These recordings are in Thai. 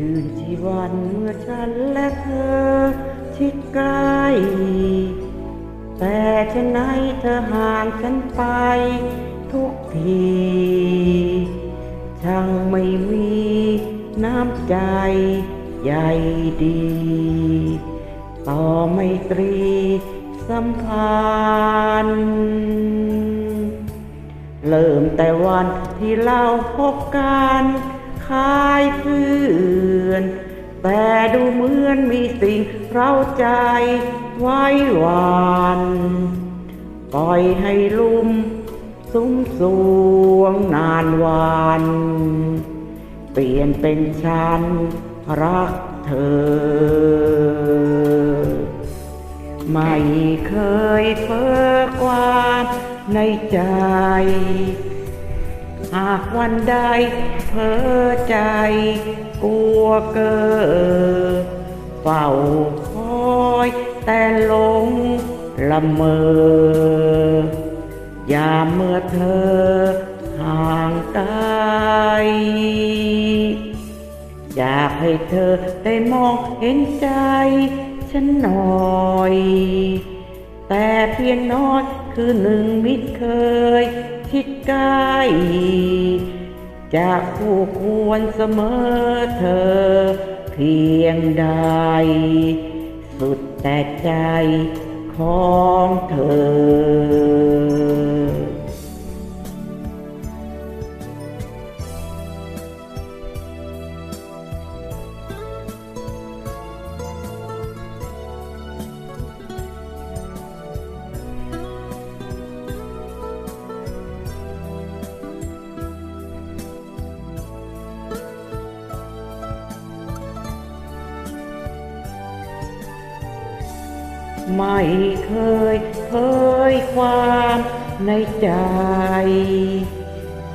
ชื่นชีวันเมื่อฉันและเธอชิดใกล้แต่ฉันไหนเธอห่างฉันไปทุกทีช่างไม่มีน้ำใจใหญ่ดี ต่อไม่ตรีสัมพันธ์เริ่มแต่วันที่เราพบกันคายเพื่อน แต่ดูเหมือนมีสิ่งเราใจไว้หวานปล่อยให้ลุ่มสุมสวงนานวันเปลี่ยนเป็นฉันรักเธอ ไม่เคยเพ้อความในใจ หากวันใดเพ้อใจกลัวเกิดเฝ้าคอยแต่ลงละเมอยามเมื่อเธอห่างไกลอยากให้เธอได้มองเห็นใจฉันหน่อย แต่เพียงน้อยคือหนึ่งมิตรเคย ชิดใกล้จะคู่ควรเสมอเธอเพียงใด สุดแต่ใจของเธอ ไม่เคยเผยความในใจ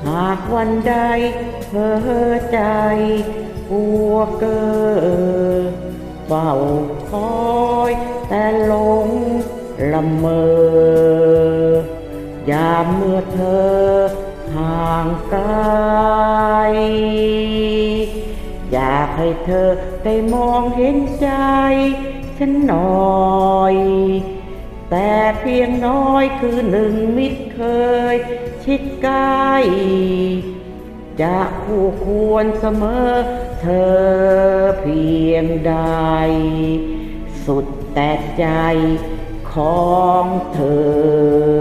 หากวันใดเพ้อใจกลัวเกิดเฝ้าคอยแต่หลงละเมอยามเมื่อเธอห่างไกล อยากให้เธอได้มองเห็นใจ ฉันหน่อย แต่เพียงน้อยคือหนึ่งมิตรเคย ชิดใกล้จะคู่ควรเสมอ เธอเพียงใด สุดแต่ใจของเธอ